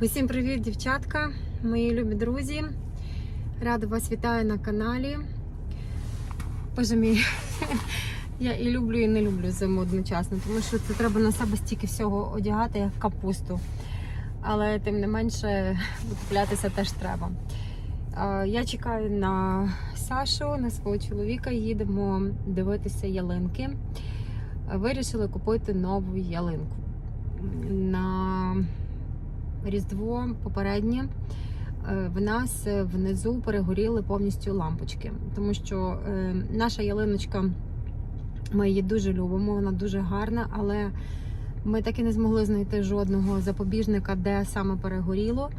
Усім привіт, дівчатка, мої любі друзі. Рада вас вітаю на каналі. Боже мій, я і люблю, і не люблю зиму одночасно, тому що це треба на себе стільки всього одягати, як капусту. Але тим не менше куплятися теж треба. Я чекаю на Сашу, на свого чоловіка. Їдемо дивитися ялинки. Вирішили купити нову ялинку. На Різдво попереднє е, в нас внизу перегоріли повністю лампочки, тому що е, наша ялиночка, ми її дуже любимо, вона дуже гарна, але ми так і не змогли знайти жодного запобіжника, де саме перегоріло.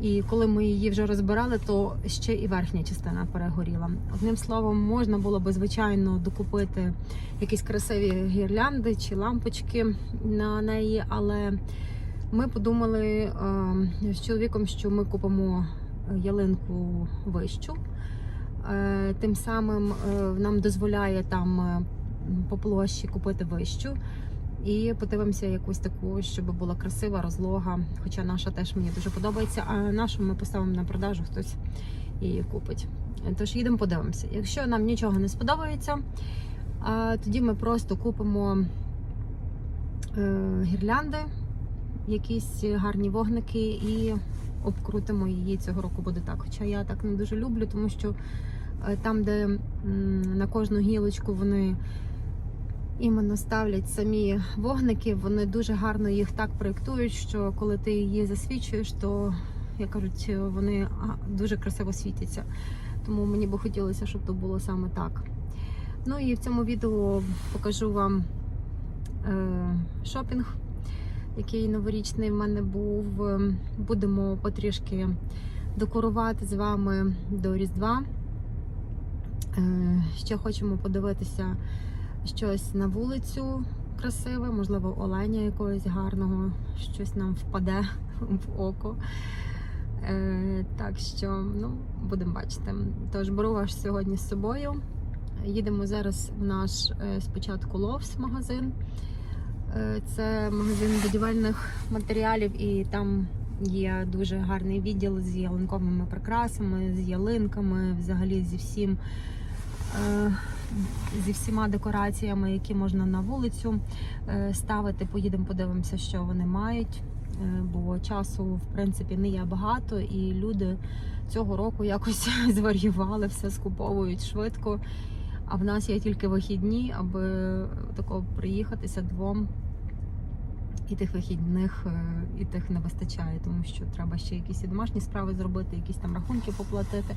І коли ми її вже розбирали, то ще і верхня частина перегоріла. Одним словом, можна було би звичайно докупити якісь красиві гірлянди чи лампочки на неї, але ми подумали е, з чоловіком, що ми купимо ялинку вищу. Е, Тим самим е, нам дозволяє там е, по площі купити вищу. І подивимося якусь таку, щоб була красива розлога. Хоча наша теж мені дуже подобається. А нашу ми поставимо на продажу, хтось її купить. Тож їдемо, подивимося. Якщо нам нічого не сподобається, тоді ми просто купимо гірлянди, якісь гарні вогники і обкрутимо її цього року буде так. Хоча я так не дуже люблю, тому що е, там, де на кожну гілочку вони іменно ставлять самі вогники, вони дуже гарно їх так проєктують, що коли ти її засвічуєш, то як кажуть, вони дуже красиво світяться. Тому мені би хотілося, щоб то було саме так. Ну і в цьому відео покажу вам е, шопінг, який новорічний в мене був. Ем, Будемо потрішки декорувати з вами до Різдва. Е, ще хочемо подивитися щось на вулицю красиве, можливо, оленя якогось гарного, щось нам впаде в око. Е, так що, ну, будемо бачити. Тож беру вас сьогодні з собою. Їдемо зараз в наш е, спочатку Ловс магазин. Е, Це магазин будівельних матеріалів, і там є дуже гарний відділ з ялинковими прикрасами, з ялинками, взагалі зі всім. е, Зі всіма декораціями, які можна на вулицю е, ставити. Поїдемо, подивимося, що вони мають. Бо часу, в принципі, не є багато, і люди цього року якось зварювали, все скуповують швидко. А в нас є тільки вихідні, аби тако приїхатися двом. І тих вихідних, е, і тих не вистачає, тому що треба ще якісь домашні справи зробити, якісь там рахунки поплатити.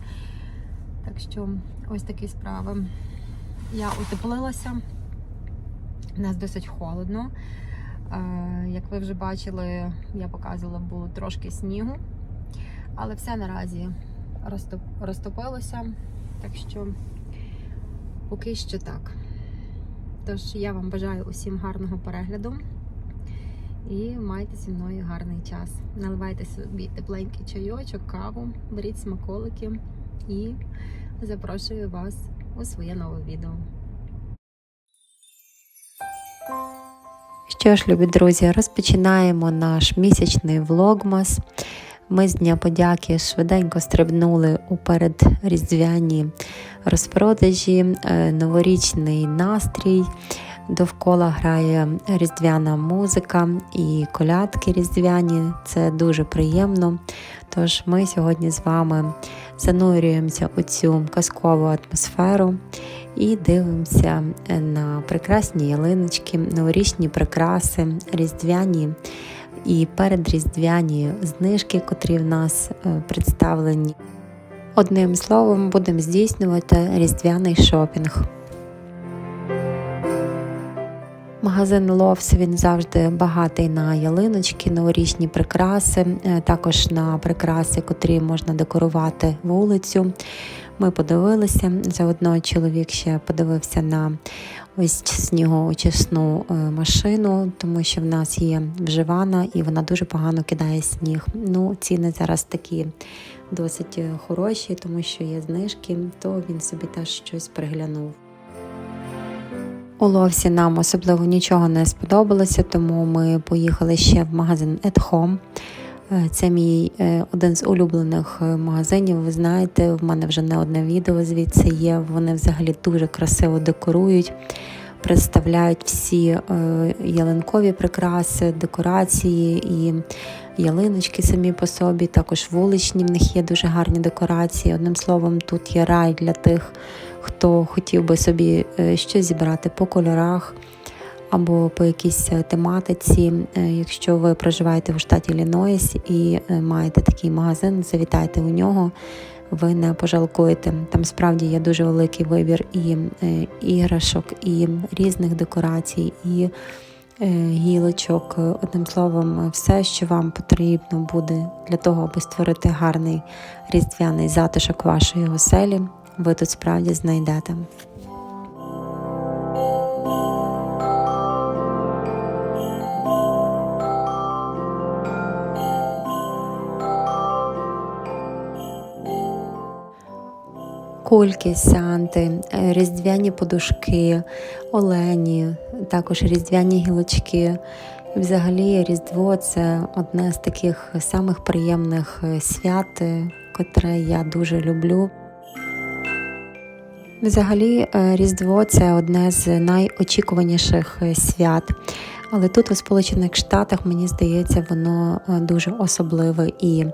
Так що ось такі справи. Я утеплилася, у нас досить холодно. Е, Як ви вже бачили, я показувала, було трошки снігу, але все наразі розтопилося. Так що поки що так. Тож я вам бажаю усім гарного перегляду і майте зі мною гарний час. Наливайте собі тепленький чайочок, каву, беріть смаколики і запрошую вас у своє нове відео. Що ж, любі друзі, розпочинаємо наш місячний влогмас. Ми з Дня подяки швиденько стрибнули у передріздвяні розпродажі, е, новорічний настрій. Довкола грає різдвяна музика і колядки різдвяні. Це дуже приємно. Тож ми сьогодні з вами занурюємося у цю казкову атмосферу і дивимося на прекрасні ялиночки, новорічні прикраси, різдвяні і передріздвяні знижки, котрі в нас е, представлені. Одним словом, будемо здійснювати різдвяний шопінг. Магазин Ловс він завжди багатий на ялиночки, новорічні прикраси, е, також на прикраси, котрі можна декорувати вулицю. Ми подивилися. Заодно чоловік ще подивився на ось снігоочисну е, машину, тому що в нас є вживана і вона дуже погано кидає сніг. Ну, ціни зараз такі досить е, хороші, тому що є знижки, то він собі теж щось приглянув. У Ловсі нам особливо нічого не сподобалося, тому ми поїхали ще в магазин At Home. Е, Це мій е, один з улюблених е, магазинів. Ви знаєте, в мене вже не одне відео звідси є. Вони взагалі дуже красиво декорують, представляють всі ялинкові прикраси, декорації і ялиночки самі по собі. Також вуличні в них є дуже гарні декорації. Одним словом, тут є рай для тих, хто хотів би собі е, щось зібрати по кольорах або по якійсь е, тематиці. Е, Якщо ви проживаєте у штаті Іллінойс і маєте такий магазин, завітайте у нього. Ви не пожалкуєте. Там справді є дуже великий вибір і іграшок, і різних декорацій, і гілочок. Одним словом, все, що вам потрібно буде для того, аби створити гарний різдвяний затишок вашої оселі, ви тут справді знайдете. Кульки, сянти, різдвяні подушки, олені, також різдвяні гілочки. І Взагалі, Різдво це одне з таких самих приємних свят, котре я дуже люблю. Взагалі, е, Різдво це одне з найочікуваніших е, свят. Але тут, у Сполучених Штатах, мені здається, воно е, дуже особливе і,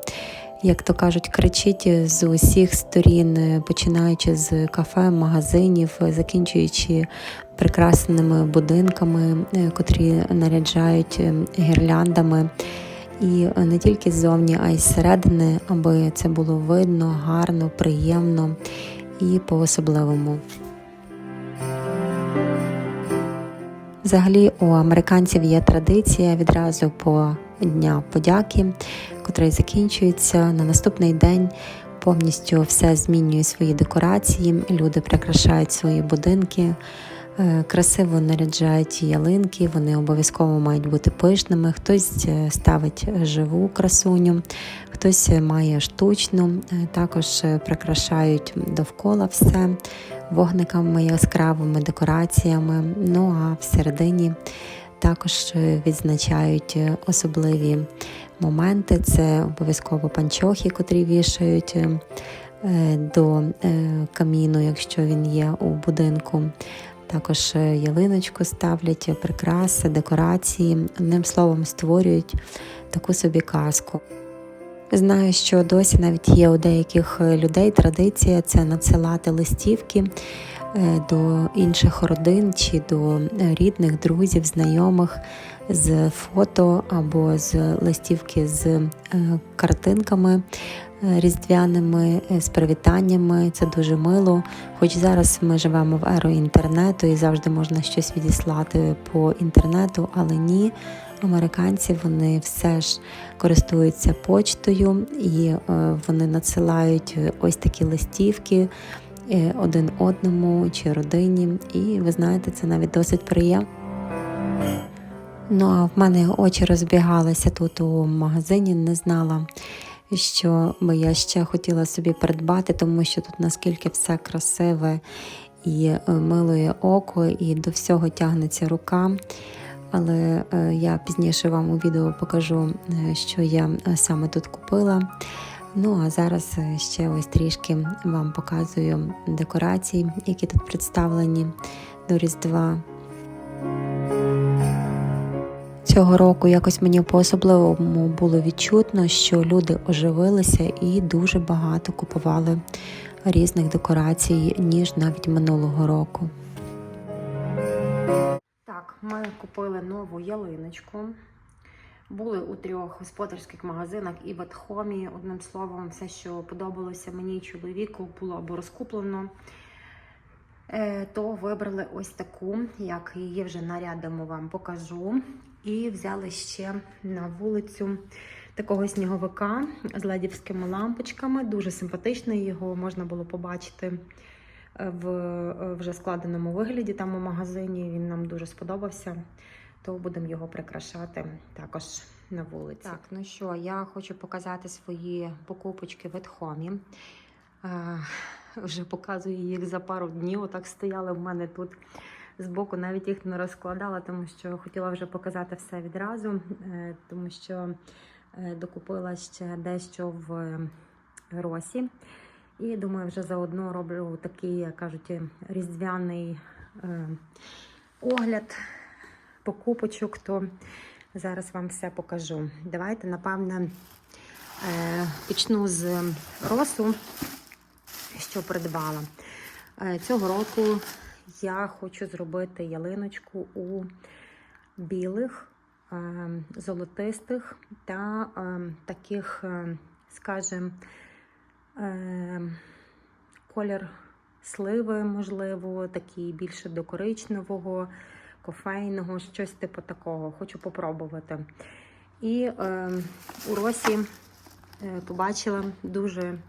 як то кажуть, кричить з усіх сторін, починаючи з кафе, магазинів, закінчуючи прекрасними будинками, котрі наряджають гірляндами. І не тільки ззовні, а й зсередини, аби це було видно, гарно, приємно і по-особливому. Взагалі у американців є традиція відразу по Дня подяки, котрий закінчується на наступний день. Повністю все змінює свої декорації. Люди прикрашають свої будинки, красиво наряджають ялинки. Вони обов'язково мають бути пишними. Хтось е, ставить живу красуню, хтось має штучну. Е, Також е, прикрашають довкола все вогниками яскравими декораціями. Ну а всередині також е, відзначають е, особливі моменти. Це обов'язково панчохи, котрі вішають е, е, до е, каміну, якщо він є у будинку. Також е, ялиночку ставлять, е, прикраси, декорації. Одним словом, створюють таку собі казку. Знаю, що досі навіть є у деяких е, людей традиція це надсилати листівки до інших родин чи до рідних, друзів, знайомих з фото або з листівки з картинками різдвяними, е, з привітаннями. Це дуже мило. Хоч зараз ми живемо в еру інтернету і завжди можна щось відіслати по інтернету, але ні. Американці вони все ж користуються почтою і е, вони надсилають е, ось такі листівки е, один одному чи родині. І ви знаєте, це навіть досить приємно. Ну а в мене очі розбігалися тут у магазині, не знала, що би я ще хотіла собі придбати, тому що тут наскільки все красиве і е, милує око, і до всього тягнеться рука. Але е, я пізніше вам у відео покажу, е, що я саме тут купила. Ну а зараз ще ось трішки вам показую декорації, які тут представлені до Різдва. Цього року якось мені по-особливому було відчутно, що люди оживилися і дуже багато купували різних декорацій, ніж навіть минулого року. Так, ми купили нову ялиночку. Були у трьох господарських магазинах і в. Одним словом, все, що подобалося мені і чоловіку, було або розкуплено. Е, То вибрали ось таку, як її вже нарядимо вам покажу. І взяли ще на вулицю такого сніговика з ледівськими лампочками. Дуже симпатичний. Його можна було побачити в е, вже складеному вигляді там у магазині. Він нам дуже сподобався. То будемо його прикрашати також на вулиці. Так, ну що, я хочу показати свої покупочки в Етхомі. Е, вже показую їх за пару днів. Отак стояли в мене тут збоку, навіть їх не розкладала, тому що хотіла вже показати все відразу, е, тому що Е, Докупила ще дещо в е, Росі. І думаю, вже заодно роблю такий, як кажуть, різдвяний огляд покупочок, то зараз вам все покажу. Давайте, напевне, почну з росу, що придбала. Цього року я хочу зробити ялиночку у білих, е, золотистих та е, таких, е, скажімо, колір сливи, можливо, такий більше до коричневого, кофейного, щось типу такого. Хочу попробувати. І е, у Росі побачила дуже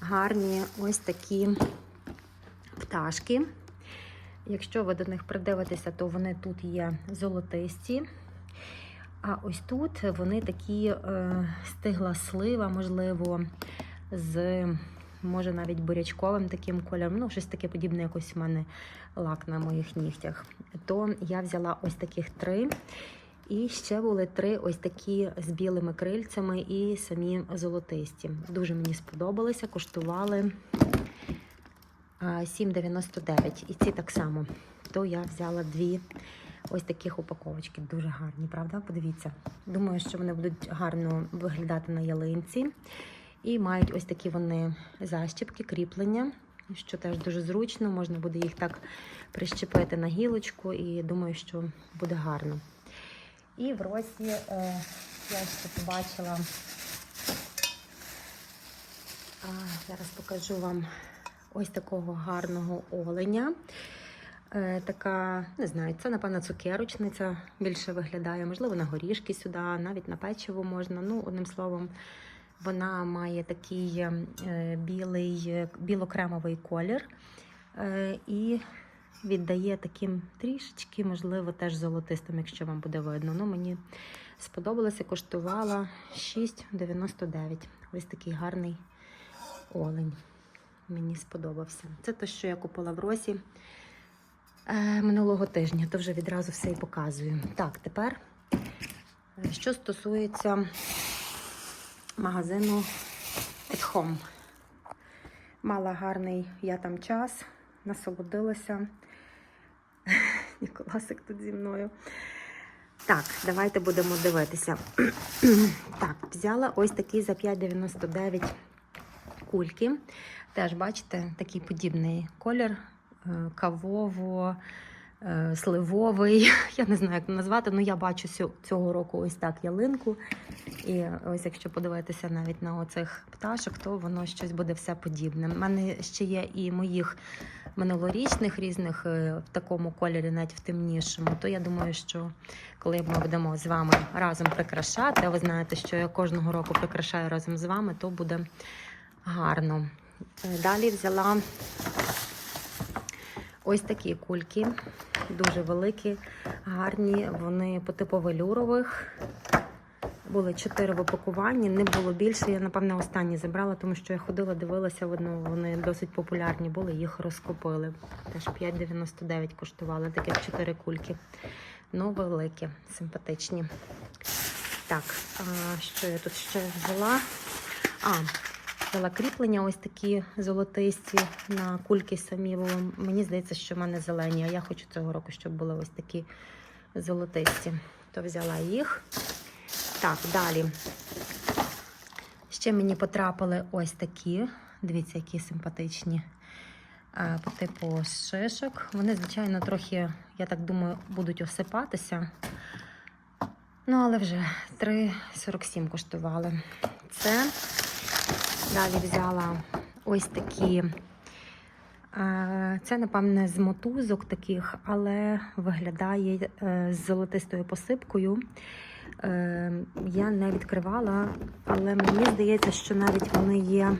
гарні ось такі пташки. Якщо ви до них придивитеся, то вони тут є золотисті. А ось тут вони такі е, стигла слива, можливо, з може навіть бурячковим таким кольором, ну, щось таке подібне, якось у мене лак на моїх нігтях. То я взяла ось таких три. І ще були три ось такі з білими крильцями і самі золотисті. Дуже мені сподобалися, коштували 7,99. І ці так само. То я взяла дві ось таких упаковочки. Дуже гарні, правда? Подивіться. Думаю, що вони будуть гарно виглядати на ялинці. І мають ось такі вони защіпки, кріплення, що теж дуже зручно. Можна буде їх так прищепити на гілочку, і думаю, що буде гарно. І в Росі е, я ще побачила. А, зараз покажу вам ось такого гарного оленя. Е, така, не знаю, це, напевно, цукерочниця більше виглядає. Можливо, на горішки сюди, навіть на печиво можна. Ну, одним словом, вона має такий е, білий, е, білокремовий колір і віддає таким трішечки, можливо, теж золотистим, якщо вам буде видно. Ну, мені сподобалося, коштувала 6,99. Ось такий гарний олень. Мені сподобався. Це те, що я купила в Росі е, минулого тижня, то вже відразу все і показую. Так, тепер, е, що стосується магазину At Home. Мала гарний я там час, насолодилася. Ніколасик тут зі мною. Так, давайте будемо дивитися. так, взяла ось такий за 5,99 кульки. Теж, бачите, такий подібний колір е, кавово, е, сливовий. Я не знаю, як назвати, але я бачу цього року ось так ялинку. І ось якщо подивитися навіть на оцих пташок, то воно щось буде все подібне. У мене ще є і моїх минулорічних різних е, в такому кольорі, навіть в темнішому. То я думаю, що коли ми будемо з вами разом прикрашати, а ви знаєте, що я кожного року прикрашаю разом з вами, то буде гарно. Далі взяла ось такі кульки, дуже великі, гарні. Вони по типу велюрових. Були чотири в упакуванні, не було більше. Я, напевне, останні забрала, тому що я ходила, дивилася, видно, вони досить популярні були, їх розкупили. Теж 5,99 коштували, таких чотири кульки. Ну, великі, симпатичні. Так, що я тут ще взяла? А, взяла кріплення, ось такі золотисті на кульки самі. Бо мені здається, що в мене зелені, а я хочу цього року, щоб були ось такі золотисті. То взяла їх. Так, далі. Ще мені потрапили ось такі. Дивіться, які симпатичні. е, По типу шишок. Вони, звичайно, трохи, я так думаю, будуть осипатися. Ну, але вже 3,47 коштували. Це. Далі взяла ось такі. Це, напевне, з мотузок таких, але виглядає е, з золотистою посипкою. Е, Я не відкривала, але мені здається, що навіть вони є.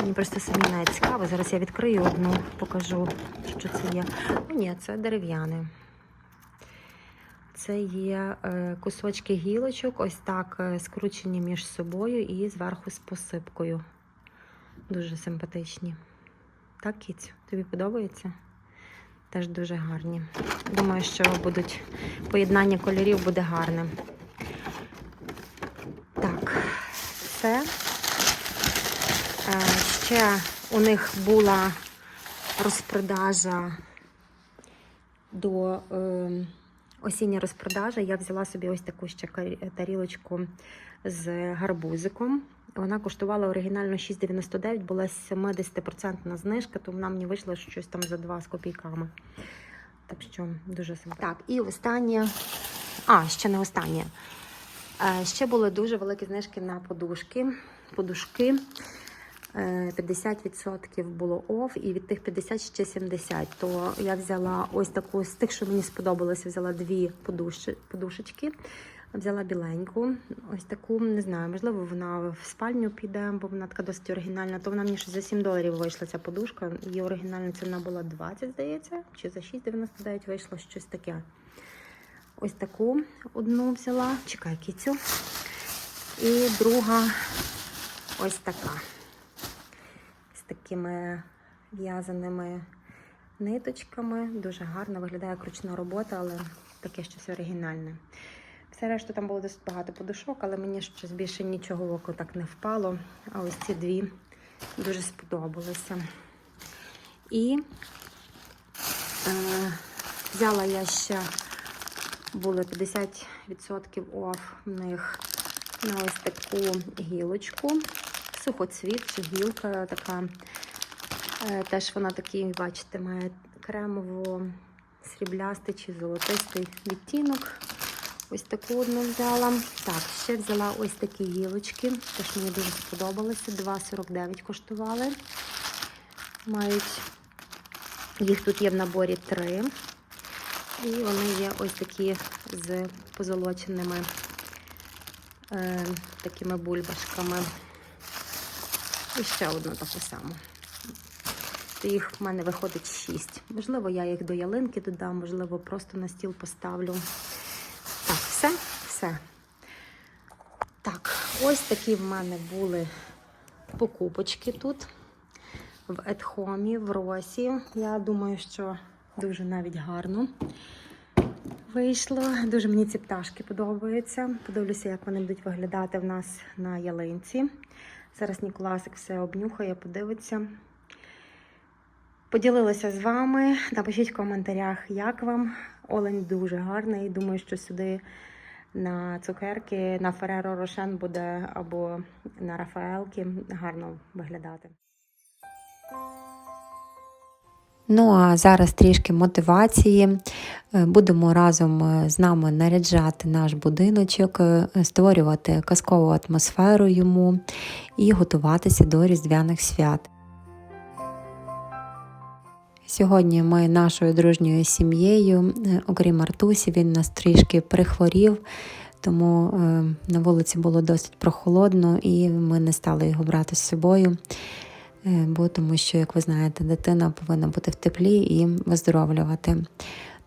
Мені просто самі навіть цікаво. Зараз я відкрию одну, покажу, що це є. Ну, ні, це дерев'яне. Це є е, кусочки гілочок, ось так е, скручені між собою і зверху з посипкою. Дуже симпатичні. Так, кіцю, тобі подобається? Теж дуже гарні. Думаю, що будуть поєднання кольорів буде гарне. Так, все. Е, Ще у них була розпродажа до е, осіння розпродажа. Я взяла собі ось таку ще тарілочку з гарбузиком. Вона коштувала оригінально 6,99, була 70% знижка, то вона мені вийшла щось там за 2 з копійками. Так що дуже симпатично. Так, і останнє. А, ще не останнє. Е, Ще були дуже великі знижки на подушки. Подушки. Е, 50% було оф, і від тих 50 ще 70. То я взяла ось таку з тих, що мені сподобалося, взяла дві подушечки. Взяла біленьку, ось таку, не знаю, можливо, вона в спальню піде, бо вона така досить оригінальна. То вона мені щось за 7 доларів вийшла ця подушка. Її оригінальна ціна була 20, здається, чи за 6,99 вийшло щось таке. Ось таку одну взяла. Чекай, кіцю. І друга ось така. Такими в'язаними ниточками. Дуже гарно виглядає як ручна робота, але таке щось оригінальне. Все решту там було досить багато подушок, але мені щось більше нічого в око так не впало. А ось ці дві дуже сподобалися. І е, взяла я ще були 50% оф в них на ось таку гілочку. Сухоцвіт чи гілка така. Е, Теж вона такий, бачите, має кремово-сріблястий чи золотистий відтінок. Ось таку одну взяла. Так, ще взяла ось такі гілочки. Теж мені дуже сподобалося. 2,49 коштували. Мають, їх тут є в наборі три. І вони є ось такі з позолоченими е, такими бульбашками. І ще одну таку саму. Їх в мене виходить 6. Можливо, я їх до ялинки додам, можливо, просто на стіл поставлю. Так, все, все. Так, ось такі в мене були покупочки тут в Едхомі, в Росі. Я думаю, що дуже навіть гарно вийшло. Дуже мені ці пташки подобаються. Подивлюся, як вони будуть виглядати в нас на ялинці. Зараз Ніколасик все обнюхає, подивиться. Поділилася з вами. Напишіть в коментарях, як вам. Олень дуже гарний. Думаю, що сюди на цукерки, на Фереро Рошен буде або на Рафаелки гарно виглядати. Ну а зараз трішки мотивації. Е, Будемо разом е, з нами наряджати наш будиночок, е, створювати казкову атмосферу йому і готуватися до різдвяних свят. Сьогодні ми нашою дружньою сім'єю, окрім Артусі, він нас трішки прихворів, тому на вулиці було досить прохолодно і ми не стали його брати з собою. Бо тому що, як ви знаєте, дитина повинна бути в теплі і виздоровлювати.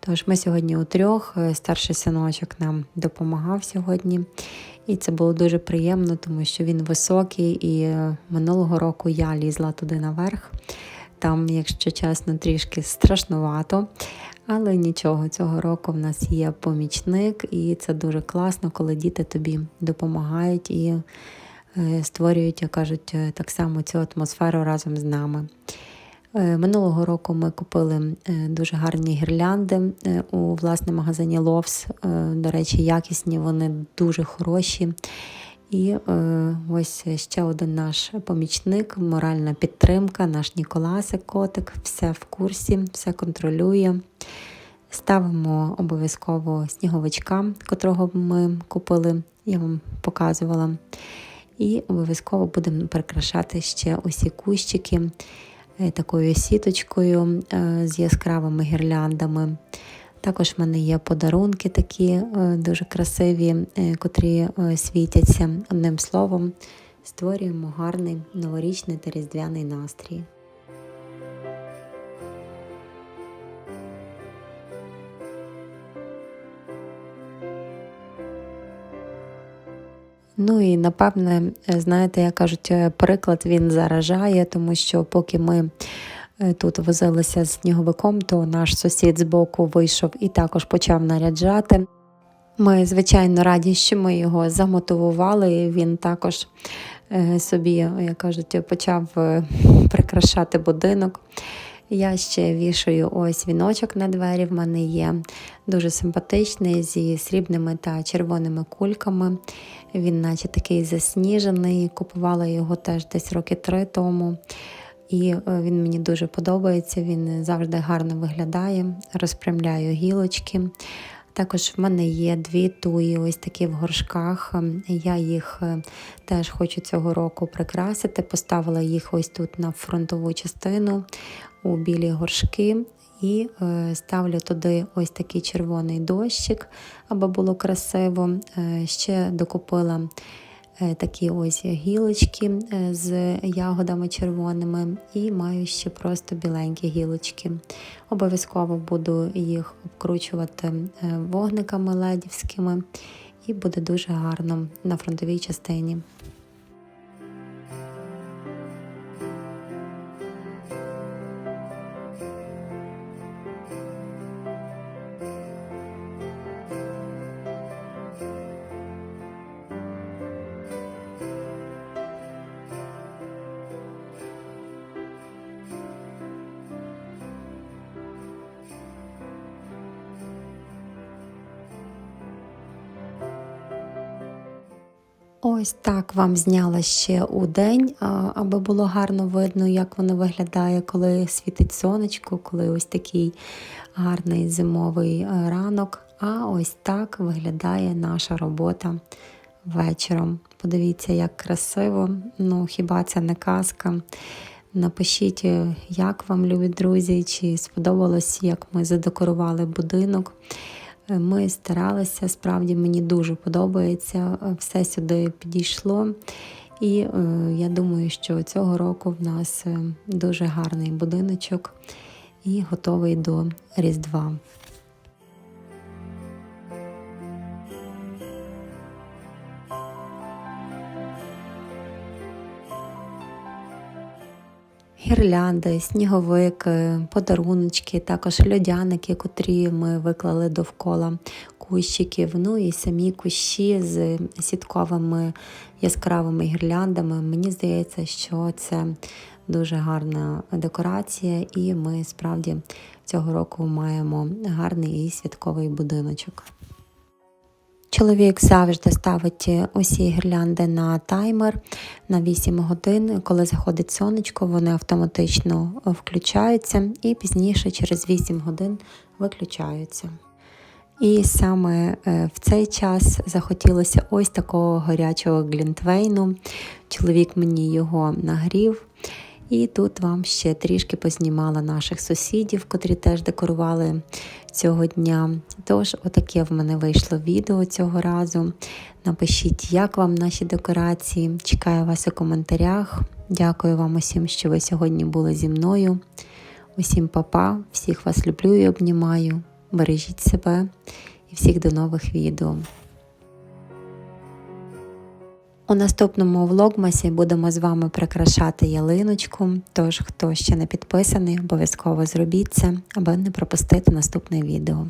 Тож ми сьогодні у трьох, е, старший синочок нам допомагав сьогодні, і це було дуже приємно, тому що він високий, і е, минулого року я лізла туди наверх. Там, якщо чесно, трішки страшнувато, але нічого, цього року в нас є помічник, і це дуже класно, коли діти тобі допомагають і е, створюють, як кажуть, так само цю атмосферу разом з нами. Е, Минулого року ми купили е, дуже гарні гірлянди е, у власне магазині Ловс. До речі, якісні, вони дуже хороші. І ось ще один наш помічник, моральна підтримка, наш Ніколасик котик, все в курсі, все контролює. Ставимо обов'язково сніговичка, котрого ми купили, я вам показувала. І обов'язково будемо прикрашати ще усі кущики такою сіточкою е, з яскравими гірляндами. Також в мене є подарунки такі е, дуже красиві, е, котрі е, світяться. Одним словом, створюємо гарний новорічний та різдвяний настрій. Ну і напевне, знаєте, як кажуть, е, приклад він заражає, тому що поки ми е, тут возилися з сніговиком, то наш сусід збоку вийшов і також почав наряджати. Ми, звичайно, раді, що ми його замотивували. Він також е, собі, як кажуть, почав прикрашати будинок. Я ще вішаю ось віночок на двері. В мене є дуже симпатичний зі срібними та червоними кульками. Він, наче такий засніжений. Купувала його теж десь роки три тому. І е, він мені дуже подобається. Він завжди гарно виглядає. Розпрямляю гілочки. Також в мене є дві туї, ось такі в горшках. Ем, Я їх е, теж хочу цього року прикрасити. Поставила їх ось тут на фронтову частину у білі горшки. І е, ставлю туди ось такий червоний дощик, аби було красиво. Е, ще докупила такі ось гілочки е, з ягодами червоними, і маю ще просто біленькі гілочки. Обов'язково буду їх обкручувати е, вогниками ледівськими, і буде дуже гарно на фронтовій частині. Ось так вам зняла ще у день, аби було гарно видно, як воно виглядає, коли світить сонечко, коли ось такий гарний зимовий е, ранок. А ось так виглядає наша робота вечором. Подивіться, як красиво. Ну, хіба це не казка? Напишіть, е, як вам, любі друзі, чи сподобалось, як ми задекорували будинок. Ми старалися, справді мені дуже подобається, е, все сюди підійшло. І е, я думаю, що цього року в нас е, дуже гарний будиночок і готовий до Різдва. Гірлянди, сніговики, подаруночки, також льодяники, котрі ми виклали довкола кущиків. Ну і самі кущі з сітковими яскравими гірляндами. Мені здається, що це дуже гарна декорація, і ми справді цього року маємо гарний і святковий будиночок. Чоловік завжди ставить усі гірлянди на таймер на 8 годин. Коли заходить сонечко, вони автоматично включаються і пізніше, через 8 годин, виключаються. І саме е, в цей час захотілося ось такого гарячого глінтвейну. Чоловік мені його нагрів. І тут вам ще трішки познімала наших сусідів, котрі теж декорували цього дня. Тож, отаке в мене вийшло відео цього разу. Напишіть, як вам наші декорації. Чекаю вас у коментарях. Дякую вам усім, що ви сьогодні були зі мною. Усім папа, всіх вас люблю і обнімаю. Бережіть себе і всіх до нових відео. У наступному влогмасі будемо з вами прикрашати ялиночку. Тож, хто ще не підписаний, обов'язково зробіть це, аби не пропустити наступне відео.